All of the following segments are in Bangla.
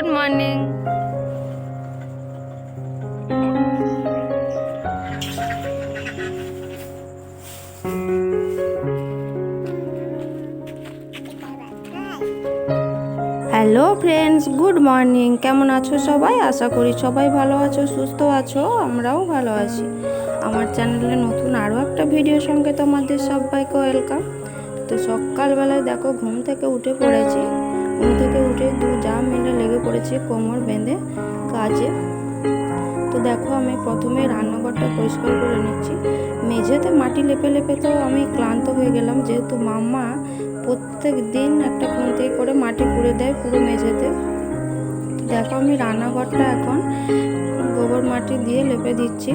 Good morning hello friends good morning কেমন আছো সবাই? আশা করি সবাই ভালো আছো, সুস্থ আছো, আমরাও ভালো আছি। আমার চ্যানেলে নতুন আরও একটা ভিডিওর সঙ্গে তোমাদের সবাইকে ওয়েলকাম তো সকালবেলায় দেখো, ঘুম থেকে উঠে পড়েছি। ঘুম থেকে উঠে দু যা মিলে লেগে পড়েছি কোমর বেঁধে কাজে। তো দেখো আমি প্রথমে রান্নাঘরটা পরিষ্কার করে নিচ্ছি। মেঝেতে মাটি লেপে লেপে তো আমি ক্লান্ত হয়ে গেলাম, যেহেতু মাম্মা প্রত্যেক দিন একটা খুন্তি করে মাটি পুড়ে দেয় পুরো মেঝেতে। দেখো আমি রান্নাঘরটা এখন গোবর মাটি দিয়ে লেপে দিচ্ছি।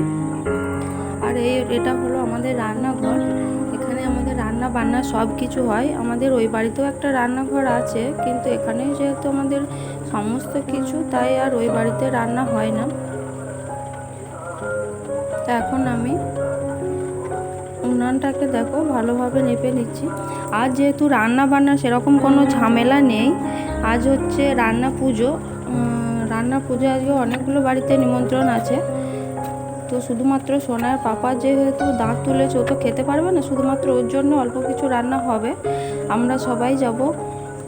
আর এই, এটা হলো আমাদের রান্নাঘর। রান্না বান্না সব কিছু হয়। আমাদের ওই বাড়িতেও একটা রান্নাঘর আছে, কিন্তু এখানে যেহেতু আমাদের সমস্ত কিছু, তাই আর ওই বাড়িতে রান্না হয় না। তা এখন আমি উনানটাকে দেখো, ভালোভাবে নেপে নিচ্ছি। আজ যেহেতু রান্না বান্না সেরকম কোনো ঝামেলা নেই, আজ হচ্ছে রান্না পুজো। রান্না পুজো আজকে অনেকগুলো বাড়িতে নিমন্ত্রণ আছে। তো শুধুমাত্র সোনার পাপা যেহেতু দাঁত তুলেছে, ও তো খেতে পারবে না। শুধুমাত্র ওর জন্য অল্প কিছু রান্না হবে। আমরা সবাই যাব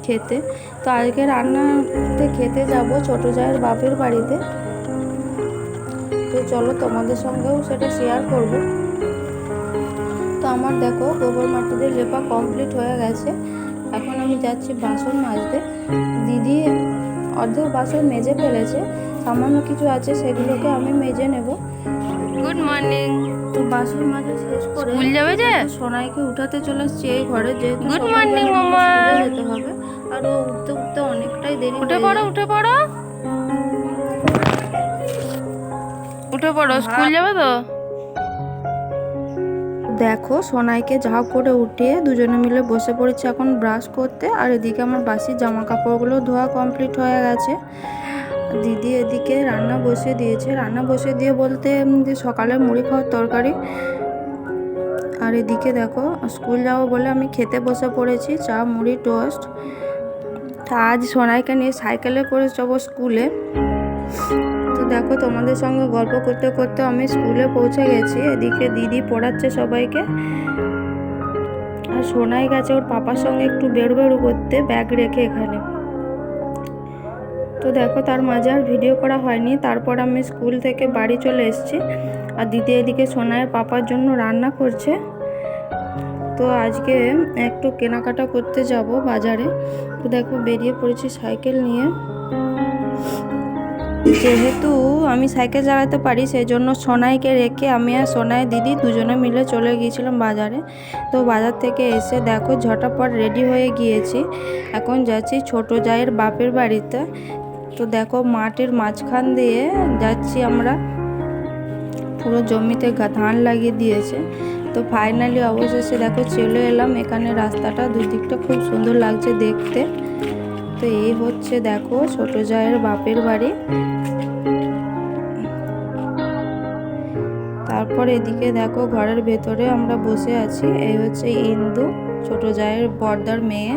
খেতে। তো আজকে রান্নাতে খেতে যাব ছোটো জায়ের বাপের বাড়িতে। তো চলো তোমাদের সঙ্গেও সেটা শেয়ার করব। তো আমার দেখো, গোবর মাটি দিয়ে লেপা কমপ্লিট হয়ে গেছে। এখন আমি যাচ্ছি বাসন মাজতে। দিদি অর্ধেক বাসন মেজে ফেলেছে। সামান্য কিছু আছে, সেগুলোকে আমি মেজে নেব। Good morning. তো বাসন মাজা শেষ করে স্কুল যাবে যে? সোনাইকে উঠাতে চলে আসছি এই ঘরে যেহেতু সকালবেলা morning, আমাকে মামা। যেতে হবে। আর ও উঠতে উঠতে অনেকটাই দেরি উঠে পড়ো উঠে পড়ো। উঠে পড়ো স্কুল যাবে তো? দেখো সোনাইকে ঝাঁপ করে উঠিয়ে দুজনে মিলে বসে পড়েছে এখন ব্রাশ করতে। আর এদিকে আমার বাসি জামা কাপড়গুলো ধোয়া কমপ্লিট হয়ে গেছে। দিদি এদিকে রান্না বসিয়ে দিয়েছে। রান্না বসিয়ে দিয়ে বলতে যে সকালে মুড়ি খাওয়ার তরকারি। আর এদিকে দেখো, স্কুল যাব বলে আমি খেতে বসে পড়েছি, চা, মুড়ি, টোস্ট। আজ সোনাইকে নিয়ে সাইকেলে করে যাব স্কুলে। তো দেখো, তোমাদের সঙ্গে গল্প করতে করতে আমি স্কুলে পৌঁছে গেছি। এদিকে দিদি পড়াচ্ছে সবাইকে। আর সোনাই গেছে ওর পাপার সঙ্গে একটু বেরু বেরু করতে, ব্যাগ রেখে এখানে। তো দেখো, তার মাঝে আর ভিডিও করা হয়নি। তারপর আমি স্কুল থেকে বাড়ি চলে এসেছি। আর দিদি এদিকে সোনাইয়ের পাপার জন্য রান্না করছে। তো আজকে একটু কেনাকাটা করতে যাব বাজারে। তো দেখো, বেরিয়ে পড়েছি সাইকেল নিয়ে। যেহেতু আমি সাইকেল চালাতে পারি সেই জন্য সোনাইকে রেখে আমি আর সোনাই দিদি দুজনে মিলে চলে গিয়েছিলাম বাজারে। তো বাজার থেকে এসে দেখো, ঝটাপট রেডি হয়ে গিয়েছি। এখন যাচ্ছি ছোট জায়ের বাপের বাড়িতে। তো দেখো মাঠের মাঝখান দিয়ে যাচ্ছি আমরা। পুরো জমিতে ধান লাগিয়ে দিয়েছে। তো ফাইনালি অবশেষে দেখো চলে এলাম। এখানে রাস্তাটা দুই দিকটা খুব সুন্দর লাগছে দেখতে। তো এই হচ্ছে দেখো ছোট জায়ের বাপের বাড়ি। তারপর এদিকে দেখো ঘরের ভেতরে আমরা বসে আছি। এই হচ্ছে ইন্দু, ছোট জায়ের বর্দার মেয়ে।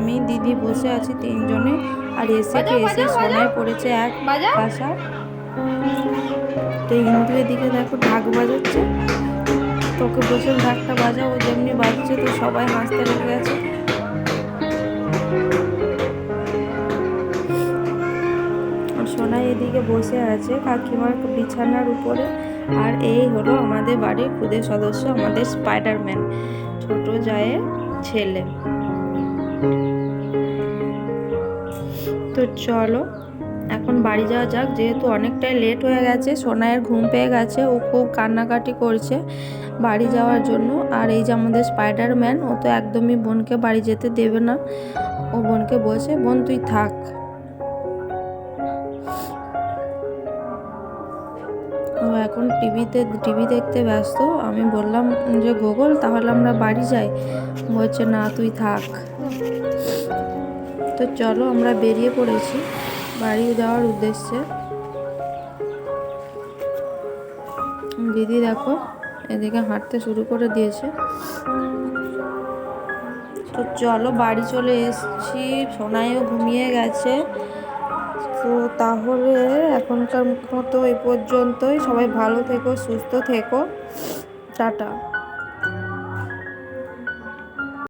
আমি দিদি বসে আছি তিনজনে আর এসে এসে সোনায় পড়েছে এক। ভাষা। তো হিন্দু এদিকে দেখো ঢাক বাজাচ্ছে। তোকে বসে ঢাকটা বাজা ও যেমনি বাজছে তো সবাই হাসতে লেগে গেছে। আর সোনাই এদিকে বসে আছে কাকিমার বিছানার উপরে। আর এই হলো আমাদের বাড়ির খুদে সদস্য আমাদের স্পাইডারম্যান ছোট জায়ের ছেলে। তো চলো, এখন বাড়ি যাওয়া যাক। যেহেতু অনেকটাই লেট হয়ে গেছে সোনাইয়ের ঘুম পেয়ে গেছে, ও খুব কান্নাকাটি করছে বাড়ি যাওয়ার জন্য। আর এই যে আমাদের স্পাইডারম্যান ও তো একদমই বোনকে বাড়ি যেতে দেবে না। ও বোনকে বলছে, বোন, তুই থাক। ও এখন টিভিতে, টিভি দেখতে ব্যস্ত। আমি বললাম যে, গোগল, তাহলে আমরা বাড়ি যাই। বলছে, না, তুই থাক। তো চলো আমরা বেরিয়ে পড়েছি। বাড়ি যাওয়ার উদ্দেশ্যে। দিদি দেখো, এদিকে হাঁটতে শুরু করে দিয়েছে। তো চলো বাড়ি চলে এসেছি। সোনাইও ঘুমিয়ে গেছে। তো তাহলে এখনকার মতো এই পর্যন্তই। সবাই ভালো থেকো, সুস্থ থেকো। টাটা।